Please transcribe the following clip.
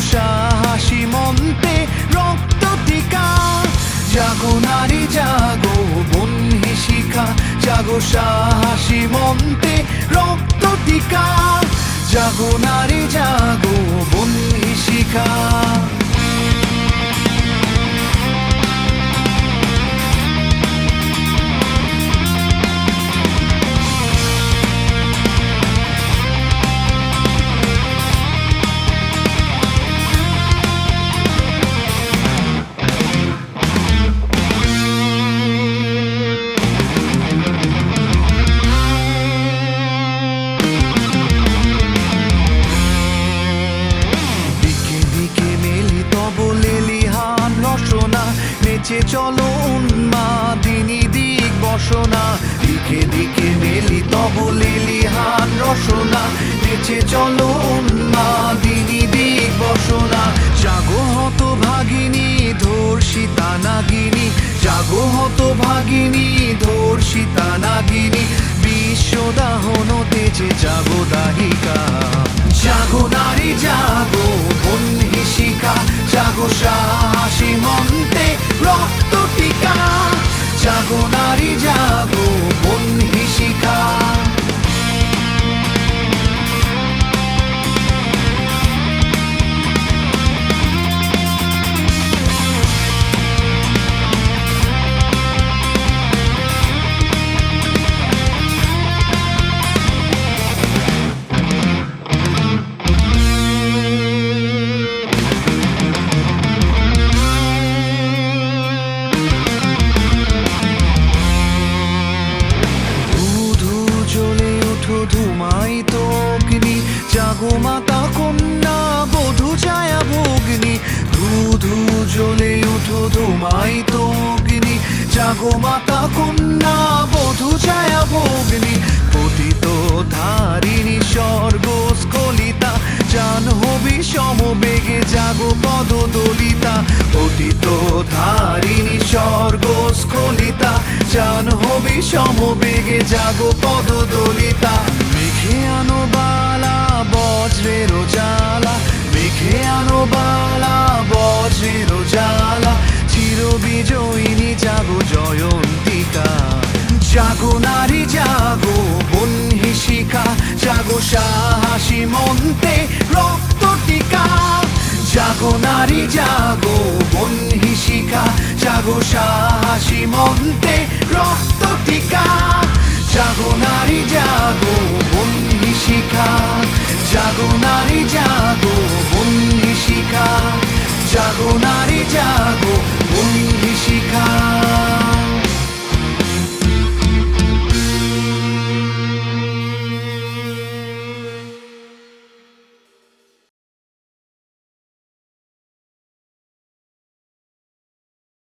সাহসী মন্তে রক্ত টিকা। জাগো নারী, জাগো বন্যী শিখা। জাগো সাহসী মন্তে রক্ত টিকা। জাগো নারী, জাগো বন্যী শিখা। নেচে চলো উন্মাদিনী দিক বসনা। দিকে দিকে মেলি তব লেলিহান রসনা। নেচে চলো উন্মাদিনী দিক বসনা। জাগো হত ভাগিনী ধর্ষিতা নাগিনী। জাগো হত ভাগিনী ধর্ষিতা নাগিনী। বিশ্বদাহন তেজে জাগো দাহিকা। জাগো নারী, জাগো শিখা জাগো সাহসী টিকা জাগো নারী জাগো। ওঠো ধুমাই তো অগ্নি জাগো মাতা কন্যা, বধু ছায়া ভগ্নি। ধু ধু জ্বলে ওঠো ধুমাই তো অগ্নি জাগো মাতা কন্যা, বধু ছায়া ভগ্নি। পতিত ধারিণী স্বর্গ স্খলিতা জাহ্নবী সমবেগে জাগো পদ দলিতা পতিত ধারিণী স্বর্গ স্খলিতা জাহ্নবী সমবেগে জাগো পদ দলিতা পোষা হাসি রক্ত টিকা। জাগো নারী, জাগো বন হিসিকা। জাগো হাসি মন্তে রক্ত টিকা। জাগো নারী, জাগো বন হিসিকা। জাগো নারী, জাগো বন হিসিকা। জাগো নারী, জাগো